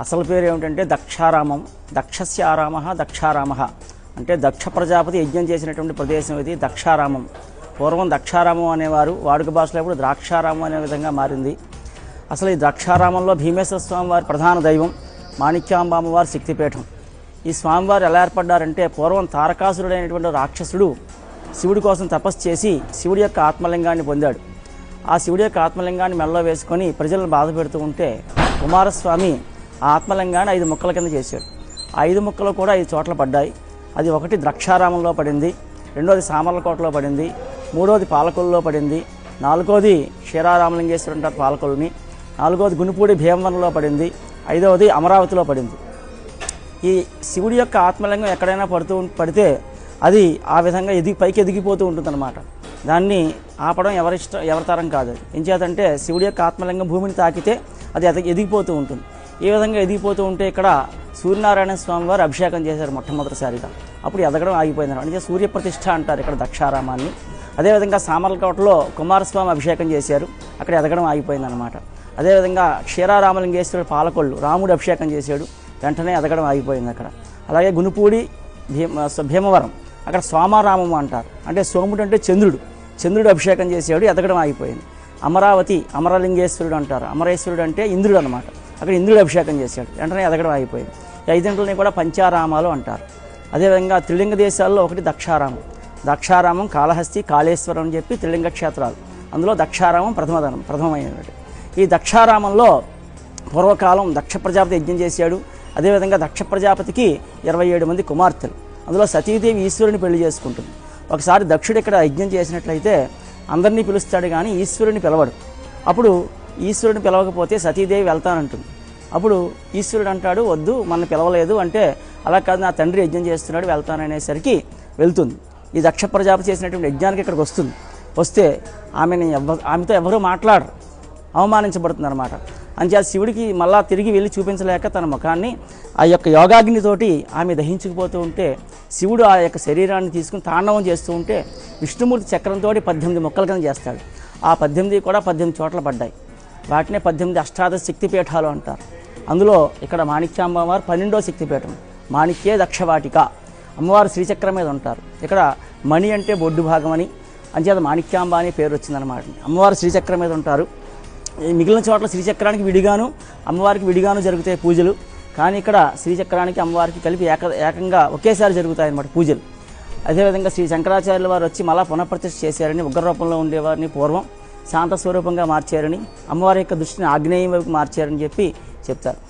అసలు పేరు ఏమిటంటే దక్షారామం. దక్షస్య ఆరామ దక్షారామ. అంటే దక్ష ప్రజాపతి యజ్ఞం చేసినటువంటి ప్రదేశం ఇది దక్షారామం. పూర్వం దక్షారామం అనేవారు వాడుక భాషలో ఇప్పుడు ద్రాక్షారామం అనే విధంగా మారింది. అసలు ఈ ద్రాక్షారామంలో భీమేశ్వర స్వామి వారి ప్రధాన దైవం మాణిక్యాంబామ్మవారి శక్తిపీఠం. ఈ స్వామివారు ఎలా ఏర్పడ్డారంటే పూర్వం తారకాసురుడైనటువంటి రాక్షసుడు శివుడి కోసం తపస్సు చేసి శివుడి యొక్క ఆత్మలింగాన్ని పొందాడు. ఆ శివుడి యొక్క ఆత్మలింగాన్ని మెడలో వేసుకొని ప్రజలను బాధ పెడుతూ ఉంటే కుమారస్వామి ఆ ఆత్మలింగాన్ని ఐదు ముక్కల కింద చేశాడు. ఐదు ముక్కలు కూడా ఐదు చోట్ల పడ్డాయి. అది ఒకటి ద్రాక్షారామంలో పడింది రెండోది సామర్లకోటలో పడింది మూడోది పాలకొల్లులో పడింది నాలుగోది క్షీరారామలింగేశ్వరు అంటారు పాలకొల్లుని నాలుగోది గునుపూడి భీమవరంలో పడింది ఐదవది అమరావతిలో పడింది. ఈ శివుడి యొక్క ఆత్మలింగం ఎక్కడైనా పడుతూ పడితే అది ఆ విధంగా ఎదిగి పైకి ఎదిగిపోతూ ఉంటుందన్నమాట. దాన్ని ఆపడం ఎవరిష్టం ఎవరి తరం కాదు ఏం చేతంటే శివుడి యొక్క ఆత్మలింగం భూమిని తాకితే అది ఎదిగిపోతూ ఉంటుంది. ఈ విధంగా ఎదిగిపోతూ ఉంటే ఇక్కడ సూర్యనారాయణ స్వామి వారు అభిషేకం చేశారు మొట్టమొదటిసారిగా. అప్పుడు ఎదగడం ఆగిపోయింది అంటే సూర్యప్రతిష్ఠ అంటారు ఇక్కడ దక్షారామాన్ని. అదేవిధంగా సామర్లకోటలో కుమారస్వామి అభిషేకం చేశారు. అక్కడ ఎదగడం ఆగిపోయిందనమాట అదేవిధంగా క్షీరారామలింగేశ్వరుడు పాలకొల్లు రాముడు అభిషేకం చేశాడు. వెంటనే ఎదగడం ఆగిపోయింది అక్కడ. అలాగే గునుపూడి భీమ భీమవరం. అక్కడ సోమారామము అంటారు. అంటే సోముడు అంటే చంద్రుడు. చంద్రుడు అభిషేకం చేసేవాడు ఎదగడం ఆగిపోయింది. అమరావతి అమరలింగేశ్వరుడు అంటారు. అమరేశ్వరుడు అంటే ఇంద్రుడు అనమాట. అక్కడ ఇంద్రుడు అభిషేకం చేశాడు. వెంటనే ఎదగడం అయిపోయింది ఐదింటిని కూడా పంచారామాలు అంటారు. అదేవిధంగా త్రిలింగ దేశాల్లో ఒకటి దక్షారామం. దక్షారామం కాళహస్తి కాళేశ్వరం అని చెప్పి త్రిలింగ క్షేత్రాలు. అందులో దక్షారామం ప్రథమధనం ప్రథమమైనటువంటి. ఈ దక్షారామంలో పూర్వకాలం దక్ష ప్రజాపతి యజ్ఞం చేశాడు. అదేవిధంగా దక్ష ప్రజాపతికి ఇరవై ఏడు మంది కుమార్తెలు. అందులో సతీదేవి ఈశ్వరుని పెళ్ళి చేసుకుంటుంది. ఒకసారి దక్షుడు ఇక్కడ యజ్ఞం చేసినట్లయితే అందరినీ పిలుస్తాడు కానీ ఈశ్వరుని పిలవడు. అప్పుడు ఈశ్వరుడిని పిలవకపోతే సతీదేవి వెళ్తానంటుంది. అప్పుడు ఈశ్వరుడు అంటాడు వద్దు మన పిలవలేదు అంటే అలా కాదు నా తండ్రి యజ్ఞం చేస్తున్నాడు వెళ్తాననేసరికి వెళ్తుంది. ఈ దక్ష ప్రజాపతి చేసినటువంటి యజ్ఞానికి ఇక్కడికి వస్తుంది. వస్తే ఆమెని ఎవ ఆమెతో ఎవరూ మాట్లాడరు. అవమానించబడుతుందన్నమాట. అంచేత శివుడికి మళ్ళా తిరిగి వెళ్ళి చూపించలేక తన ముఖాన్ని ఆ యొక్క యోగాగ్నితోటి ఆమె దహించుకుపోతూ ఉంటే శివుడు ఆ యొక్క శరీరాన్ని తీసుకుని తాండవం చేస్తూ ఉంటే విష్ణుమూర్తి చక్రంతో పద్దెనిమిది ముక్కలు కింద చేస్తాడు. ఆ పద్దెనిమిది కూడా పద్దెనిమిది చోట్ల పడ్డాయి. వాటినే పద్దెనిమిది అష్టాదశ శక్తిపీఠాలు అంటారు. అందులో ఇక్కడ మాణిక్యాంబవారు పన్నెండో శక్తిపీఠం మాణిక్యే దక్షవాటిక అమ్మవారు శ్రీచక్రం మీద ఉంటారు. ఇక్కడ మణి అంటే బొడ్డు భాగం అని అంచేత మాణిక్యాంబ అని పేరు వచ్చిందనమాట అమ్మవారు శ్రీచక్రం మీద ఉంటారు. ఈ మిగిలిన చోట్ల శ్రీచక్రానికి విడిగాను అమ్మవారికి విడిగాను జరుగుతాయి పూజలు. కానీ ఇక్కడ శ్రీచక్రానికి అమ్మవారికి కలిపి ఏక ఏకంగా ఒకేసారి జరుగుతాయి అన్నమాట పూజలు. అదేవిధంగా శ్రీ శంకరాచార్యుల వారు వచ్చి మళ్ళా పునఃప్రతిష్ఠ చేశారని ఉగ్ర రూపంలో ఉండేవారిని పూర్వం. శాంత స్వరూపంగా మార్చారని అమ్మవారి యొక్క దృష్టిని ఆగ్నేయం వైపు మార్చారని చెప్పి చెప్తారు.